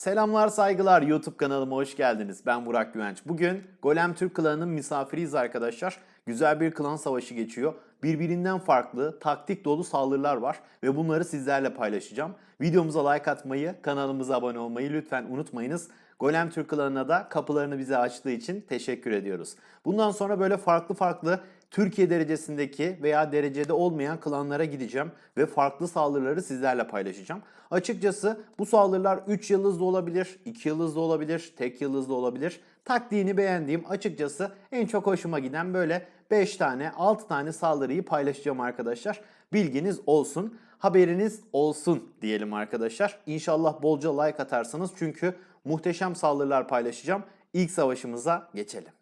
Selamlar saygılar YouTube kanalıma hoş geldiniz. Ben Burak Güvenç. Bugün Golem Türk klanının misafiriyiz arkadaşlar. Güzel bir klan savaşı geçiyor. Birbirinden farklı, taktik dolu saldırılar var ve bunları sizlerle paylaşacağım. Videomuza like atmayı, kanalımıza abone olmayı lütfen unutmayınız. Golem Türk klanına da kapılarını bize açtığı için teşekkür ediyoruz. Bundan sonra böyle farklı farklı Türkiye derecesindeki veya derecede olmayan klanlara gideceğim ve farklı saldırıları sizlerle paylaşacağım. Açıkçası bu saldırılar 3 yıldızlı olabilir, 2 yıldızlı olabilir, tek yıldızlı olabilir. Taktiğini beğendiğim açıkçası en çok hoşuma giden böyle 5 tane 6 tane saldırıyı paylaşacağım arkadaşlar. Bilginiz olsun, haberiniz olsun diyelim arkadaşlar. İnşallah bolca like atarsınız çünkü muhteşem saldırılar paylaşacağım. İlk savaşımıza geçelim.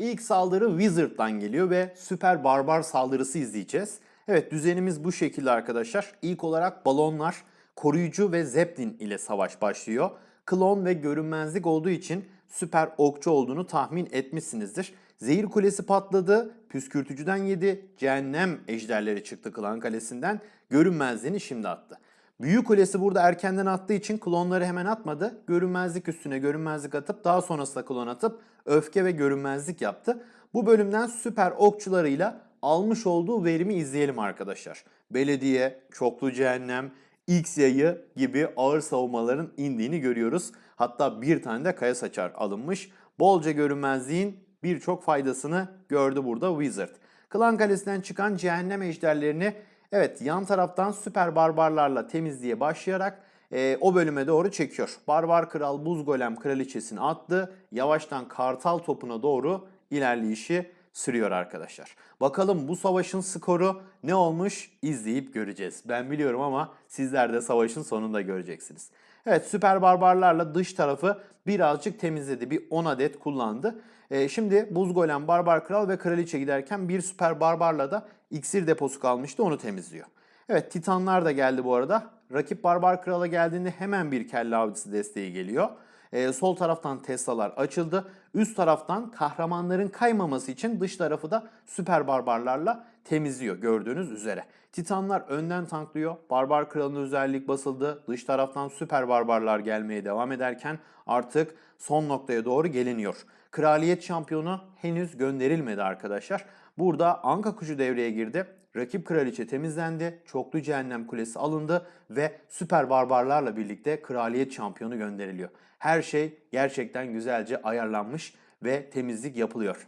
İlk saldırı Wizard'dan geliyor ve süper barbar saldırısı izleyeceğiz. Evet düzenimiz bu şekilde arkadaşlar. İlk olarak balonlar, koruyucu ve zeppelin ile savaş başlıyor. Klon ve görünmezlik olduğu için süper okçu olduğunu tahmin etmişsinizdir. Zehir kulesi patladı, püskürtücüden yedi, cehennem ejderleri çıktı klan kalesinden, görünmezliğini şimdi attı. Büyük kulesi burada erkenden attığı için klonları hemen atmadı. Görünmezlik üstüne görünmezlik atıp daha sonrasında klon atıp öfke ve görünmezlik yaptı. Bu bölümden süper okçularıyla almış olduğu verimi izleyelim arkadaşlar. Belediye, çoklu cehennem, X yayı gibi ağır savunmaların indiğini görüyoruz. Hatta bir tane de kaya saçar alınmış. Bolca görünmezliğin birçok faydasını gördü burada Wizard. Klan Kalesi'nden çıkan cehennem ejderlerini evet yan taraftan süper barbarlarla temizliğe başlayarak e, o bölüme doğru çekiyor. Barbar Kral Buz Golem Kraliçesini attı. Yavaştan Kartal topuna doğru ilerleyişi sürüyor arkadaşlar. Bakalım bu savaşın skoru ne olmuş izleyip göreceğiz. Ben biliyorum ama sizler de savaşın sonunda göreceksiniz. Evet süper barbarlarla dış tarafı birazcık temizledi. Bir 10 adet kullandı. Ee, şimdi Buz Golem, Barbar Kral ve Kraliçe giderken bir süper barbarla da iksir deposu kalmıştı onu temizliyor. Evet Titanlar da geldi bu arada. Rakip Barbar Kral'a geldiğinde hemen bir kelle avcısı desteği geliyor. Ee, sol taraftan Tesla'lar açıldı. Üst taraftan kahramanların kaymaması için dış tarafı da süper barbarlarla temizliyor gördüğünüz üzere. Titanlar önden tanklıyor. Barbar kralına özellik basıldı. Dış taraftan süper barbarlar gelmeye devam ederken artık son noktaya doğru geliniyor. Kraliyet şampiyonu henüz gönderilmedi arkadaşlar. Burada Anka kuşu devreye girdi. Rakip kraliçe temizlendi, çoklu cehennem kulesi alındı ve süper barbarlarla birlikte kraliyet şampiyonu gönderiliyor. Her şey gerçekten güzelce ayarlanmış ve temizlik yapılıyor.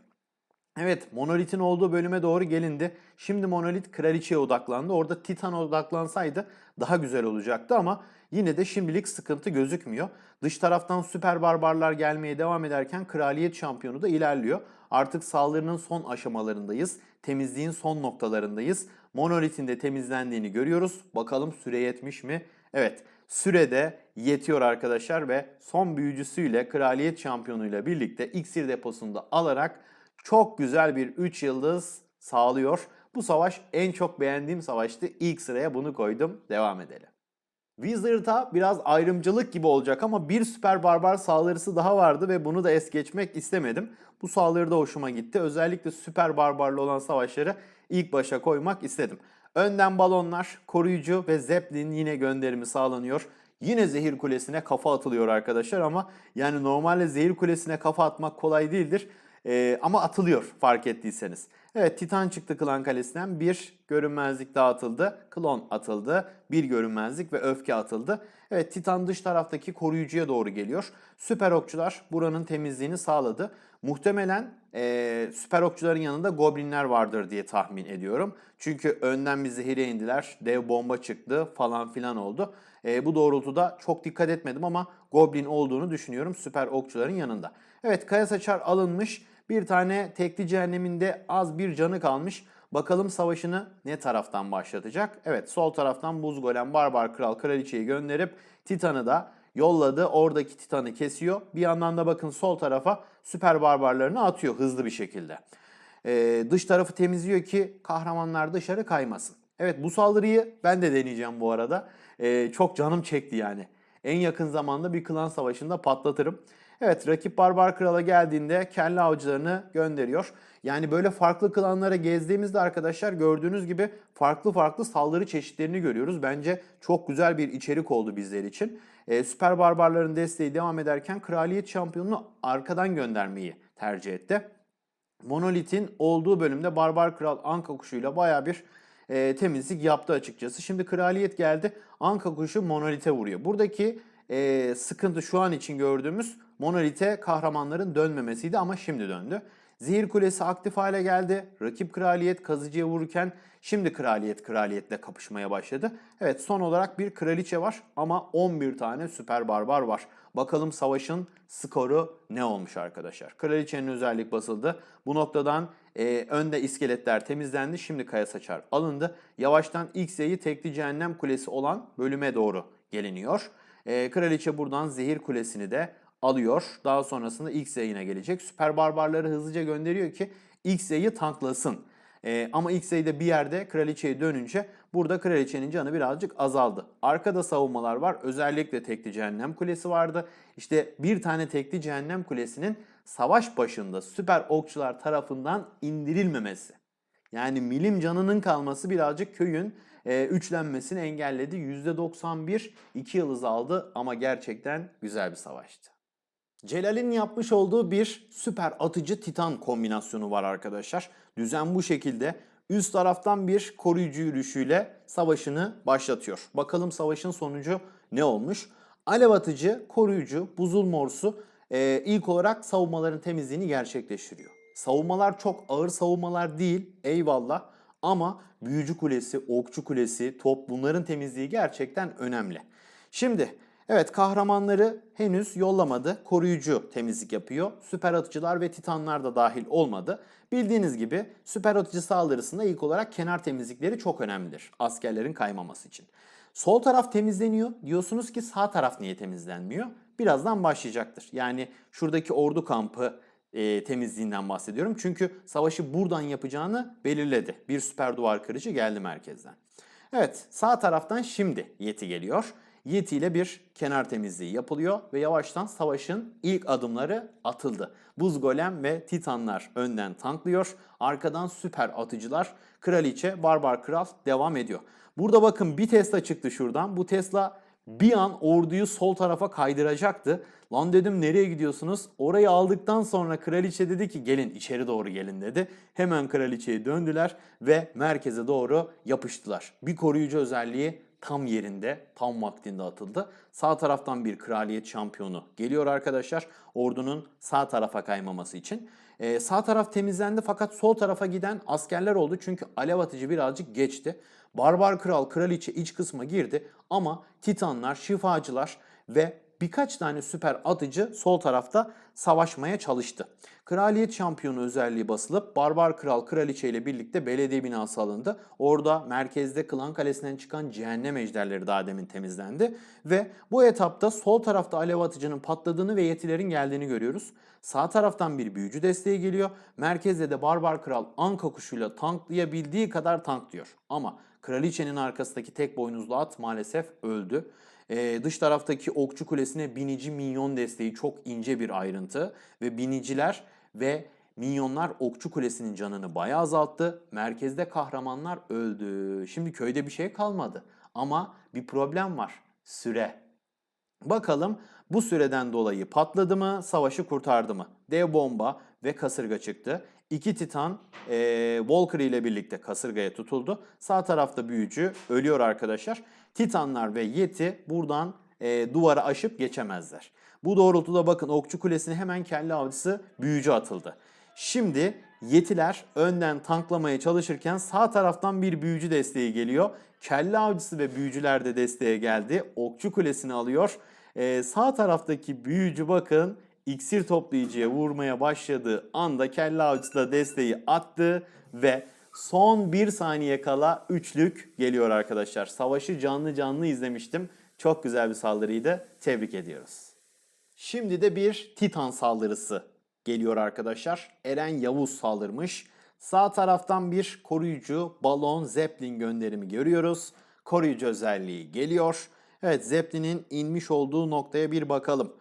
Evet Monolith'in olduğu bölüme doğru gelindi. Şimdi Monolith kraliçeye odaklandı. Orada Titan odaklansaydı daha güzel olacaktı ama yine de şimdilik sıkıntı gözükmüyor. Dış taraftan süper barbarlar gelmeye devam ederken kraliyet şampiyonu da ilerliyor. Artık saldırının son aşamalarındayız. Temizliğin son noktalarındayız. Monolith'in de temizlendiğini görüyoruz. Bakalım süre yetmiş mi? Evet sürede yetiyor arkadaşlar ve son büyücüsüyle kraliyet şampiyonuyla birlikte iksir deposunda alarak çok güzel bir 3 yıldız sağlıyor. Bu savaş en çok beğendiğim savaştı. İlk sıraya bunu koydum. Devam edelim. Wizard'a biraz ayrımcılık gibi olacak ama bir süper barbar saldırısı daha vardı ve bunu da es geçmek istemedim. Bu saldırı da hoşuma gitti. Özellikle süper barbarlı olan savaşları ilk başa koymak istedim. Önden balonlar, koruyucu ve zeppelin yine gönderimi sağlanıyor. Yine zehir kulesine kafa atılıyor arkadaşlar ama yani normalde zehir kulesine kafa atmak kolay değildir. Ee, ama atılıyor fark ettiyseniz. Evet Titan çıktı klan kalesinden. Bir görünmezlik dağıtıldı. Klon atıldı. Bir görünmezlik ve öfke atıldı. Evet Titan dış taraftaki koruyucuya doğru geliyor. Süper okçular buranın temizliğini sağladı. Muhtemelen e, süper okçuların yanında goblinler vardır diye tahmin ediyorum. Çünkü önden bir zehire indiler. Dev bomba çıktı falan filan oldu. E, bu doğrultuda çok dikkat etmedim ama goblin olduğunu düşünüyorum süper okçuların yanında. Evet kaya saçar alınmış. Bir tane tekli cehenneminde az bir canı kalmış. Bakalım savaşını ne taraftan başlatacak? Evet sol taraftan buz golem barbar kral kraliçeyi gönderip Titan'ı da yolladı. Oradaki Titan'ı kesiyor. Bir yandan da bakın sol tarafa süper barbarlarını atıyor hızlı bir şekilde. Ee, dış tarafı temizliyor ki kahramanlar dışarı kaymasın. Evet bu saldırıyı ben de deneyeceğim bu arada. Ee, çok canım çekti yani. en yakın zamanda bir klan savaşında patlatırım. Evet rakip Barbar Kral'a geldiğinde kelle avcılarını gönderiyor. Yani böyle farklı klanlara gezdiğimizde arkadaşlar gördüğünüz gibi farklı farklı saldırı çeşitlerini görüyoruz. Bence çok güzel bir içerik oldu bizler için. Ee, Süper Barbarların desteği devam ederken Kraliyet Şampiyonu'nu arkadan göndermeyi tercih etti. Monolith'in olduğu bölümde Barbar Kral Anka kuşuyla baya bir e, temizlik yaptı açıkçası. Şimdi kraliyet geldi. Anka kuşu Monolith'e vuruyor. Buradaki e, sıkıntı şu an için gördüğümüz Monolith'e kahramanların dönmemesiydi ama şimdi döndü. Zehir Kulesi aktif hale geldi. Rakip kraliyet kazıcıya vururken şimdi kraliyet kraliyetle kapışmaya başladı. Evet son olarak bir kraliçe var ama 11 tane süper barbar var. Bakalım savaşın skoru ne olmuş arkadaşlar. Kraliçenin özellik basıldı. Bu noktadan e, önde iskeletler temizlendi. Şimdi kaya saçar alındı. Yavaştan X'yi tekli cehennem kulesi olan bölüme doğru geliniyor. E, kraliçe buradan zehir kulesini de alıyor. Daha sonrasında X yayına gelecek. Süper barbarları hızlıca gönderiyor ki X yayı tanklasın. Ee, ama X yayı bir yerde kraliçeye dönünce burada kraliçenin canı birazcık azaldı. Arkada savunmalar var. Özellikle tekli cehennem kulesi vardı. İşte bir tane tekli cehennem kulesinin savaş başında süper okçular tarafından indirilmemesi. Yani milim canının kalması birazcık köyün e, üçlenmesini engelledi. %91 2 yıldız aldı ama gerçekten güzel bir savaştı. Celal'in yapmış olduğu bir süper atıcı titan kombinasyonu var arkadaşlar. Düzen bu şekilde. Üst taraftan bir koruyucu yürüyüşüyle savaşını başlatıyor. Bakalım savaşın sonucu ne olmuş? Alev atıcı, koruyucu, buzul morsu e, ilk olarak savunmaların temizliğini gerçekleştiriyor. Savunmalar çok ağır savunmalar değil eyvallah ama büyücü kulesi, okçu kulesi, top bunların temizliği gerçekten önemli. Şimdi Evet kahramanları henüz yollamadı. Koruyucu temizlik yapıyor. Süper atıcılar ve titanlar da dahil olmadı. Bildiğiniz gibi süper atıcı saldırısında ilk olarak kenar temizlikleri çok önemlidir. Askerlerin kaymaması için. Sol taraf temizleniyor. Diyorsunuz ki sağ taraf niye temizlenmiyor? Birazdan başlayacaktır. Yani şuradaki ordu kampı e, temizliğinden bahsediyorum. Çünkü savaşı buradan yapacağını belirledi. Bir süper duvar kırıcı geldi merkezden. Evet sağ taraftan şimdi Yeti geliyor. Yeti ile bir kenar temizliği yapılıyor ve yavaştan savaşın ilk adımları atıldı. Buz golem ve titanlar önden tanklıyor. Arkadan süper atıcılar, kraliçe, barbar kral devam ediyor. Burada bakın bir Tesla çıktı şuradan. Bu Tesla bir an orduyu sol tarafa kaydıracaktı. Lan dedim nereye gidiyorsunuz? Orayı aldıktan sonra kraliçe dedi ki gelin içeri doğru gelin dedi. Hemen kraliçeye döndüler ve merkeze doğru yapıştılar. Bir koruyucu özelliği tam yerinde, tam vaktinde atıldı. Sağ taraftan bir kraliyet şampiyonu geliyor arkadaşlar. Ordunun sağ tarafa kaymaması için. Ee, sağ taraf temizlendi fakat sol tarafa giden askerler oldu. Çünkü alev atıcı birazcık geçti. Barbar kral, kraliçe iç kısma girdi. Ama titanlar, şifacılar ve birkaç tane süper atıcı sol tarafta savaşmaya çalıştı. Kraliyet şampiyonu özelliği basılıp Barbar Kral Kraliçe ile birlikte belediye binası alındı. Orada merkezde Klan Kalesi'nden çıkan cehennem ejderleri daha demin temizlendi. Ve bu etapta sol tarafta alev atıcının patladığını ve yetilerin geldiğini görüyoruz. Sağ taraftan bir büyücü desteği geliyor. Merkezde de Barbar Kral Anka kuşuyla tanklayabildiği kadar tanklıyor. Ama Kraliçenin arkasındaki tek boynuzlu at maalesef öldü. Ee, dış taraftaki okçu kulesine binici minyon desteği çok ince bir ayrıntı ve biniciler ve minyonlar okçu kulesinin canını bayağı azalttı. Merkezde kahramanlar öldü. Şimdi köyde bir şey kalmadı ama bir problem var. Süre. Bakalım bu süreden dolayı patladı mı, savaşı kurtardı mı? Dev bomba ve kasırga çıktı. İki titan e, Walker ile birlikte kasırgaya tutuldu. Sağ tarafta büyücü ölüyor arkadaşlar. Titanlar ve Yeti buradan e, duvarı aşıp geçemezler. Bu doğrultuda bakın Okçu Kulesi'ne hemen kelle avcısı büyücü atıldı. Şimdi Yetiler önden tanklamaya çalışırken sağ taraftan bir büyücü desteği geliyor. Kelle avcısı ve büyücüler de desteğe geldi. Okçu Kulesi'ni alıyor. Ee, sağ taraftaki büyücü bakın iksir toplayıcıya vurmaya başladığı anda kelle avcısı da desteği attı ve son bir saniye kala üçlük geliyor arkadaşlar. Savaşı canlı canlı izlemiştim. Çok güzel bir saldırıydı. Tebrik ediyoruz. Şimdi de bir Titan saldırısı geliyor arkadaşlar. Eren Yavuz saldırmış. Sağ taraftan bir koruyucu balon zeppelin gönderimi görüyoruz. Koruyucu özelliği geliyor. Evet Zeppelin'in inmiş olduğu noktaya bir bakalım.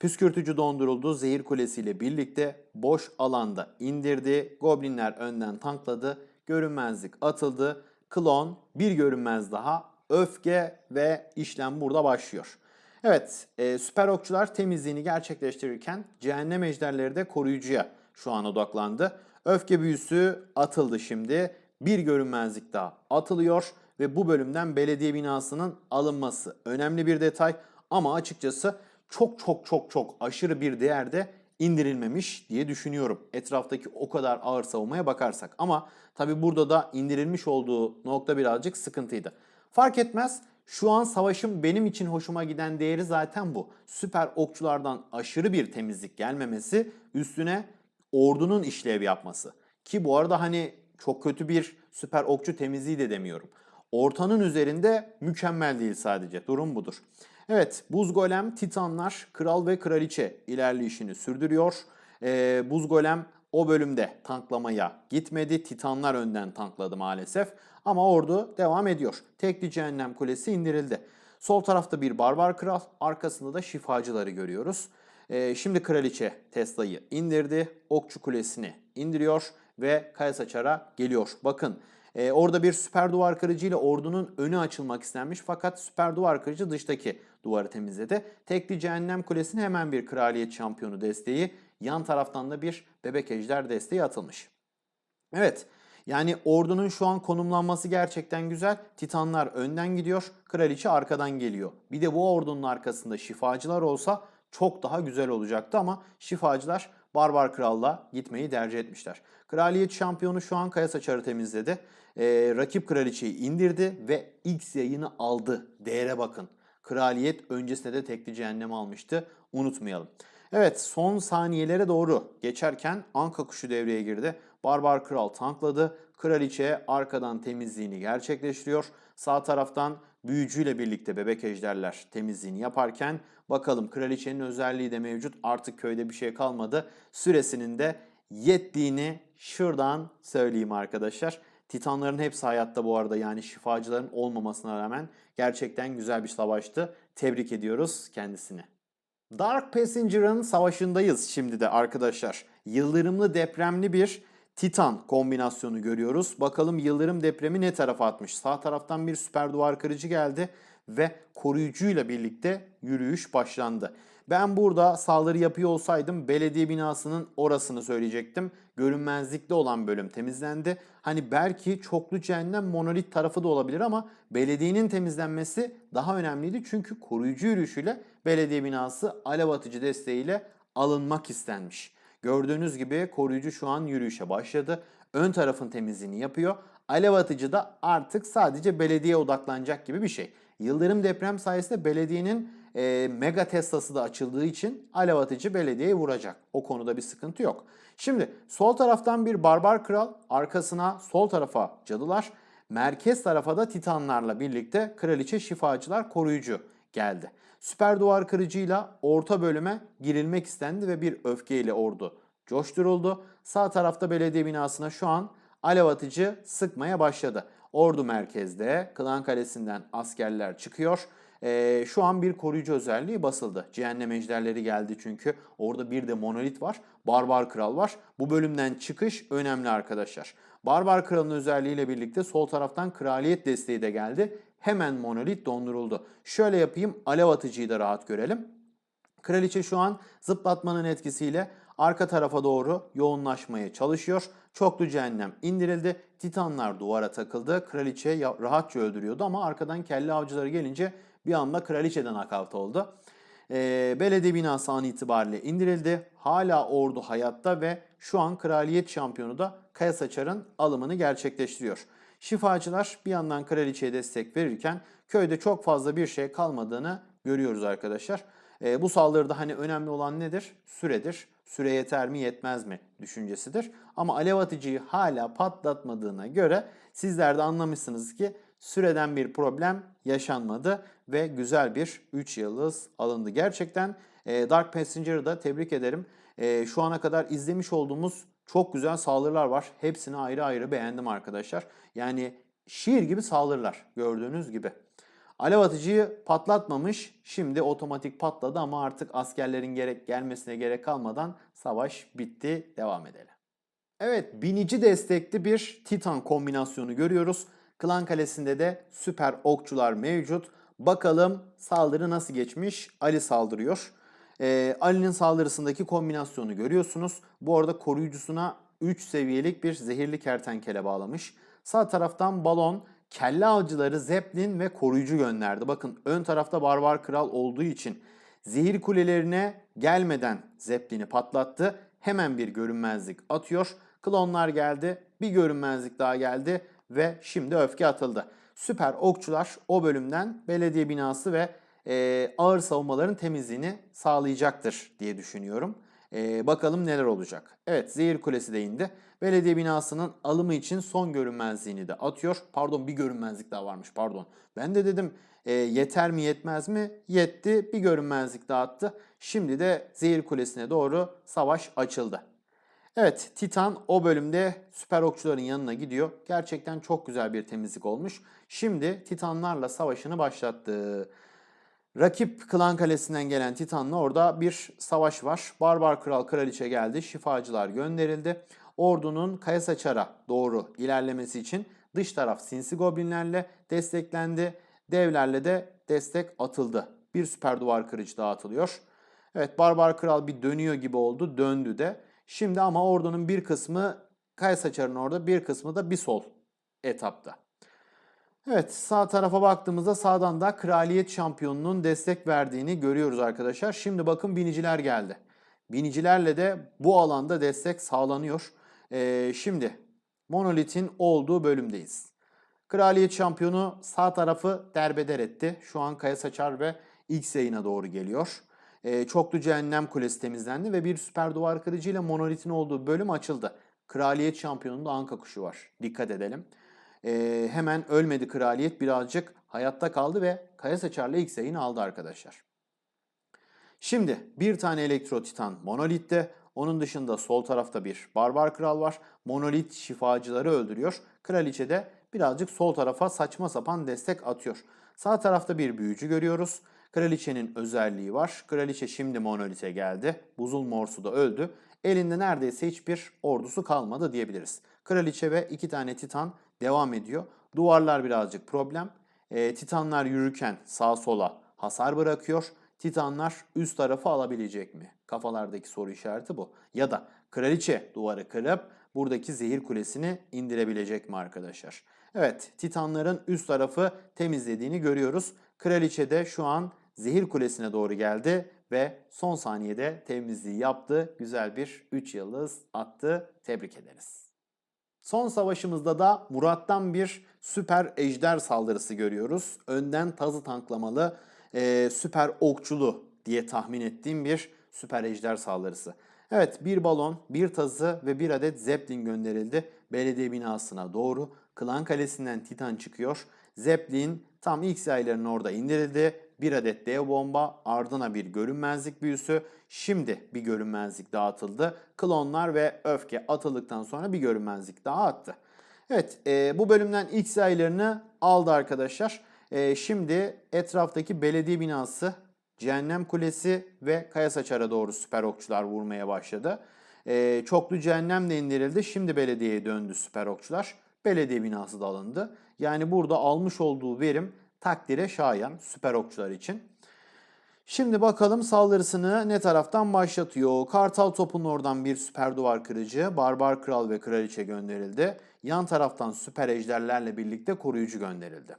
Püskürtücü donduruldu. Zehir kulesiyle birlikte boş alanda indirdi. Goblinler önden tankladı. Görünmezlik atıldı. Klon bir görünmez daha. Öfke ve işlem burada başlıyor. Evet, e, süper okçular temizliğini gerçekleştirirken cehennem ejderleri de koruyucuya şu an odaklandı. Öfke büyüsü atıldı şimdi. Bir görünmezlik daha atılıyor ve bu bölümden belediye binasının alınması önemli bir detay ama açıkçası çok çok çok çok aşırı bir değerde indirilmemiş diye düşünüyorum. Etraftaki o kadar ağır savunmaya bakarsak. Ama tabi burada da indirilmiş olduğu nokta birazcık sıkıntıydı. Fark etmez. Şu an savaşın benim için hoşuma giden değeri zaten bu. Süper okçulardan aşırı bir temizlik gelmemesi, üstüne ordunun işlev yapması. Ki bu arada hani çok kötü bir süper okçu temizliği de demiyorum. Ortanın üzerinde mükemmel değil sadece. Durum budur. Evet, Buz Golem, Titanlar, Kral ve Kraliçe ilerleyişini sürdürüyor. Ee, Buz Golem o bölümde tanklamaya gitmedi. Titanlar önden tankladı maalesef. Ama ordu devam ediyor. Tekli Cehennem Kulesi indirildi. Sol tarafta bir Barbar Kral, arkasında da şifacıları görüyoruz. Ee, şimdi Kraliçe Tesla'yı indirdi. Okçu Kulesi'ni indiriyor ve Kaya Saçar'a geliyor. Bakın ee, orada bir süper duvar kırıcı ile ordunun önü açılmak istenmiş fakat süper duvar kırıcı dıştaki duvarı temizledi. Tekli Cehennem Kulesi'ne hemen bir kraliyet şampiyonu desteği, yan taraftan da bir bebek ejder desteği atılmış. Evet, yani ordunun şu an konumlanması gerçekten güzel. Titanlar önden gidiyor, kraliçe arkadan geliyor. Bir de bu ordunun arkasında şifacılar olsa çok daha güzel olacaktı ama şifacılar Barbar Kral'la gitmeyi tercih etmişler. Kraliyet şampiyonu şu an Kaya Saçar'ı temizledi. Ee, rakip kraliçeyi indirdi ve X yayını aldı. Değere bakın. Kraliyet öncesinde de tekli cehennem almıştı. Unutmayalım. Evet son saniyelere doğru geçerken Anka kuşu devreye girdi. Barbar Kral tankladı. Kraliçe arkadan temizliğini gerçekleştiriyor. Sağ taraftan büyücüyle birlikte bebek ejderler temizliğini yaparken bakalım kraliçenin özelliği de mevcut. Artık köyde bir şey kalmadı. Süresinin de yettiğini şuradan söyleyeyim arkadaşlar. Titanların hepsi hayatta bu arada yani şifacıların olmamasına rağmen gerçekten güzel bir savaştı. Tebrik ediyoruz kendisini. Dark Passenger'ın savaşındayız şimdi de arkadaşlar. Yıldırımlı depremli bir Titan kombinasyonu görüyoruz. Bakalım yıldırım depremi ne tarafa atmış? Sağ taraftan bir süper duvar kırıcı geldi ve koruyucuyla birlikte yürüyüş başlandı. Ben burada saldırı yapıyor olsaydım belediye binasının orasını söyleyecektim. Görünmezlikte olan bölüm temizlendi. Hani belki çoklu cehennem monolit tarafı da olabilir ama belediyenin temizlenmesi daha önemliydi. Çünkü koruyucu yürüyüşüyle belediye binası alev atıcı desteğiyle alınmak istenmiş. Gördüğünüz gibi koruyucu şu an yürüyüşe başladı. Ön tarafın temizliğini yapıyor. Alev atıcı da artık sadece belediye odaklanacak gibi bir şey. Yıldırım deprem sayesinde belediyenin e, mega Tesla'sı da açıldığı için alev atıcı belediyeyi vuracak. O konuda bir sıkıntı yok. Şimdi sol taraftan bir barbar kral, arkasına sol tarafa cadılar, merkez tarafa da titanlarla birlikte kraliçe şifacılar koruyucu geldi. Süper duvar kırıcıyla orta bölüme girilmek istendi ve bir öfkeyle ordu coşturuldu. Sağ tarafta belediye binasına şu an alev atıcı sıkmaya başladı. Ordu merkezde Klan Kalesi'nden askerler çıkıyor. Ee, şu an bir koruyucu özelliği basıldı. Cehennem ejderleri geldi çünkü. Orada bir de monolit var. Barbar Kral var. Bu bölümden çıkış önemli arkadaşlar. Barbar Kral'ın özelliğiyle birlikte sol taraftan kraliyet desteği de geldi. Hemen monolit donduruldu. Şöyle yapayım alev atıcıyı da rahat görelim. Kraliçe şu an zıplatmanın etkisiyle arka tarafa doğru yoğunlaşmaya çalışıyor. Çoklu cehennem indirildi. Titanlar duvara takıldı. Kraliçe rahatça öldürüyordu ama arkadan kelle avcıları gelince bir anda kraliçeden nakavt oldu. E, belediye binası an itibariyle indirildi. Hala ordu hayatta ve şu an kraliyet şampiyonu da Kaya Saçar'ın alımını gerçekleştiriyor. Şifacılar bir yandan kraliçeye destek verirken köyde çok fazla bir şey kalmadığını görüyoruz arkadaşlar. E, bu saldırıda hani önemli olan nedir? Süredir. Süre yeter mi yetmez mi düşüncesidir. Ama alev atıcıyı hala patlatmadığına göre sizler de anlamışsınız ki süreden bir problem yaşanmadı ve güzel bir 3 yıldız alındı. Gerçekten e, Dark Passenger'ı da tebrik ederim. E, şu ana kadar izlemiş olduğumuz çok güzel saldırılar var. Hepsini ayrı ayrı beğendim arkadaşlar. Yani şiir gibi saldırılar gördüğünüz gibi. Alev atıcıyı patlatmamış. Şimdi otomatik patladı ama artık askerlerin gerek gelmesine gerek kalmadan savaş bitti. Devam edelim. Evet, binici destekli bir Titan kombinasyonu görüyoruz. Klan Kalesi'nde de süper okçular mevcut. Bakalım saldırı nasıl geçmiş? Ali saldırıyor. Ee, Ali'nin saldırısındaki kombinasyonu görüyorsunuz. Bu arada koruyucusuna 3 seviyelik bir zehirli kertenkele bağlamış. Sağ taraftan balon, kelle avcıları, zeplin ve koruyucu gönderdi. Bakın ön tarafta barbar kral olduğu için zehir kulelerine gelmeden zeplini patlattı. Hemen bir görünmezlik atıyor. Klonlar geldi. Bir görünmezlik daha geldi ve şimdi öfke atıldı. Süper okçular o bölümden belediye binası ve e, ağır savunmaların temizliğini sağlayacaktır diye düşünüyorum. E, bakalım neler olacak. Evet zehir kulesi de indi. Belediye binasının alımı için son görünmezliğini de atıyor. Pardon bir görünmezlik daha varmış pardon. Ben de dedim e, yeter mi yetmez mi? Yetti bir görünmezlik daha attı. Şimdi de zehir kulesine doğru savaş açıldı. Evet Titan o bölümde süper okçuların yanına gidiyor. Gerçekten çok güzel bir temizlik olmuş. Şimdi Titanlarla savaşını başlattı. Rakip Klan Kalesi'nden gelen Titan'la orada bir savaş var. Barbar Kral Kraliçe geldi. Şifacılar gönderildi. Ordunun Kayasaçar'a doğru ilerlemesi için dış taraf sinsi goblinlerle desteklendi. Devlerle de destek atıldı. Bir süper duvar kırıcı dağıtılıyor. Evet Barbar Kral bir dönüyor gibi oldu. Döndü de. Şimdi ama ordunun bir kısmı Kayasaçar'ın orada bir kısmı da bir sol etapta. Evet sağ tarafa baktığımızda sağdan da kraliyet şampiyonunun destek verdiğini görüyoruz arkadaşlar. Şimdi bakın biniciler geldi. Binicilerle de bu alanda destek sağlanıyor. Ee, şimdi Monolith'in olduğu bölümdeyiz. Kraliyet şampiyonu sağ tarafı derbeder etti. Şu an Kaya Saçar ve X yayına doğru geliyor. Ee, çoklu cehennem kulesi temizlendi ve bir süper duvar kırıcıyla Monolith'in olduğu bölüm açıldı. Kraliyet şampiyonunda anka kuşu var. Dikkat edelim. Ee, hemen ölmedi kraliyet birazcık hayatta kaldı ve Kaya Saçar'la X yayını aldı arkadaşlar. Şimdi bir tane elektro titan monolitte. Onun dışında sol tarafta bir barbar kral var. Monolit şifacıları öldürüyor. Kraliçe de birazcık sol tarafa saçma sapan destek atıyor. Sağ tarafta bir büyücü görüyoruz. Kraliçenin özelliği var. Kraliçe şimdi monolite geldi. Buzul morsu da öldü. Elinde neredeyse hiçbir ordusu kalmadı diyebiliriz. Kraliçe ve iki tane titan devam ediyor. Duvarlar birazcık problem. E, titanlar yürürken sağ sola hasar bırakıyor. Titanlar üst tarafı alabilecek mi? Kafalardaki soru işareti bu. Ya da kraliçe duvarı kırıp buradaki zehir kulesini indirebilecek mi arkadaşlar? Evet, Titanların üst tarafı temizlediğini görüyoruz. Kraliçe de şu an zehir kulesine doğru geldi ve son saniyede temizliği yaptı. Güzel bir 3 yıldız attı. Tebrik ederiz. Son savaşımızda da Murat'tan bir süper ejder saldırısı görüyoruz. Önden tazı tanklamalı e, süper okçulu diye tahmin ettiğim bir süper ejder saldırısı. Evet bir balon, bir tazı ve bir adet zeplin gönderildi belediye binasına doğru. Klan Kalesi'nden Titan çıkıyor. Zeppelin tam ilk sayılarının orada indirildi. Bir adet dev bomba, ardına bir görünmezlik büyüsü. Şimdi bir görünmezlik dağıtıldı. Klonlar ve öfke atıldıktan sonra bir görünmezlik daha attı. Evet e, bu bölümden ilk sayılarını aldı arkadaşlar. E, şimdi etraftaki belediye binası, Cehennem Kulesi ve Kaya Saçar'a doğru süper okçular vurmaya başladı. E, çoklu cehennem de indirildi. Şimdi belediyeye döndü süper okçular. Belediye binası da alındı. Yani burada almış olduğu verim takdire şayan süper okçular için. Şimdi bakalım saldırısını ne taraftan başlatıyor. Kartal topunun oradan bir süper duvar kırıcı, barbar kral ve kraliçe gönderildi. Yan taraftan süper ejderlerle birlikte koruyucu gönderildi.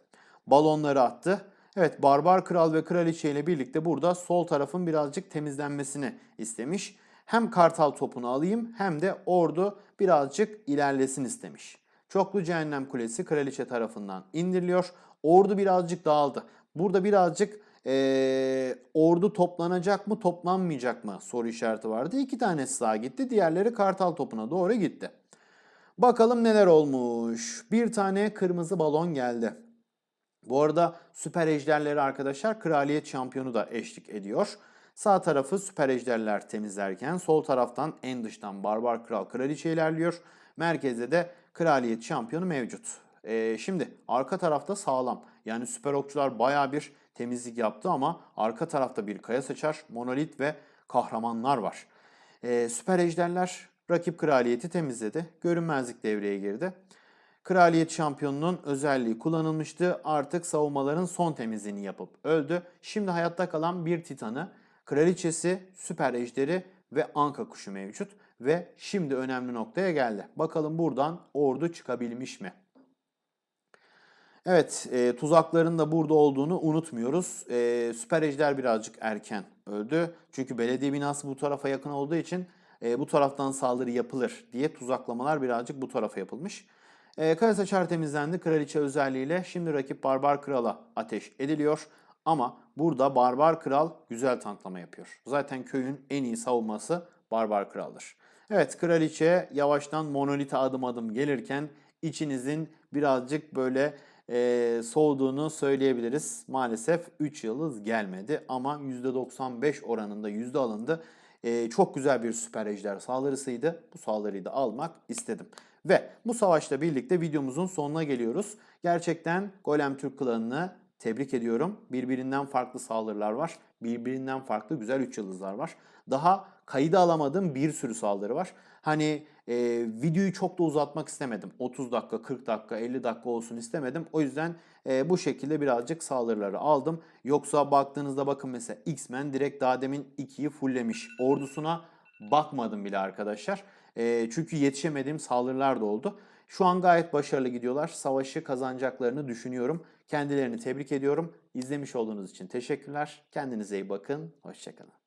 Balonları attı. Evet barbar kral ve kraliçe ile birlikte burada sol tarafın birazcık temizlenmesini istemiş. Hem kartal topunu alayım hem de ordu birazcık ilerlesin istemiş. Çoklu cehennem kulesi kraliçe tarafından indiriliyor. Ordu birazcık dağıldı. Burada birazcık ee, ordu toplanacak mı toplanmayacak mı soru işareti vardı. İki tanesi sağa gitti. Diğerleri kartal topuna doğru gitti. Bakalım neler olmuş. Bir tane kırmızı balon geldi. Bu arada süper ejderleri arkadaşlar kraliyet şampiyonu da eşlik ediyor. Sağ tarafı süper ejderler temizlerken sol taraftan en dıştan barbar kral kraliçe ilerliyor. Merkezde de kraliyet şampiyonu mevcut. Ee, şimdi arka tarafta sağlam. Yani süper okçular baya bir temizlik yaptı ama arka tarafta bir kaya saçar, monolit ve kahramanlar var. Ee, süper ejderler rakip kraliyeti temizledi. Görünmezlik devreye girdi. Kraliyet şampiyonunun özelliği kullanılmıştı. Artık savunmaların son temizliğini yapıp öldü. Şimdi hayatta kalan bir titanı, kraliçesi, süper ejderi ve anka kuşu mevcut. Ve şimdi önemli noktaya geldi. Bakalım buradan ordu çıkabilmiş mi? Evet, e, tuzakların da burada olduğunu unutmuyoruz. E, Süper Ejder birazcık erken öldü. Çünkü belediye binası bu tarafa yakın olduğu için e, bu taraftan saldırı yapılır diye tuzaklamalar birazcık bu tarafa yapılmış. E, Kaya Saçar temizlendi kraliçe özelliğiyle. Şimdi rakip Barbar Kral'a ateş ediliyor. Ama burada Barbar Kral güzel tanklama yapıyor. Zaten köyün en iyi savunması Barbar Kral'dır. Evet kraliçe yavaştan monolite adım adım gelirken içinizin birazcık böyle e, soğuduğunu söyleyebiliriz. Maalesef 3 yıldız gelmedi ama %95 oranında yüzde alındı. E, çok güzel bir süper ejder saldırısıydı. Bu saldırıyı da almak istedim. Ve bu savaşla birlikte videomuzun sonuna geliyoruz. Gerçekten Golem Türk klanını tebrik ediyorum. Birbirinden farklı saldırılar var. Birbirinden farklı güzel 3 yıldızlar var. Daha kayıda alamadığım bir sürü saldırı var. Hani e, videoyu çok da uzatmak istemedim. 30 dakika, 40 dakika, 50 dakika olsun istemedim. O yüzden e, bu şekilde birazcık saldırıları aldım. Yoksa baktığınızda bakın mesela X-Men direkt daha demin 2'yi fulllemiş. Ordusuna bakmadım bile arkadaşlar. E, çünkü yetişemediğim saldırılar da oldu. Şu an gayet başarılı gidiyorlar. Savaşı kazanacaklarını düşünüyorum. Kendilerini tebrik ediyorum. İzlemiş olduğunuz için teşekkürler. Kendinize iyi bakın. Hoşçakalın.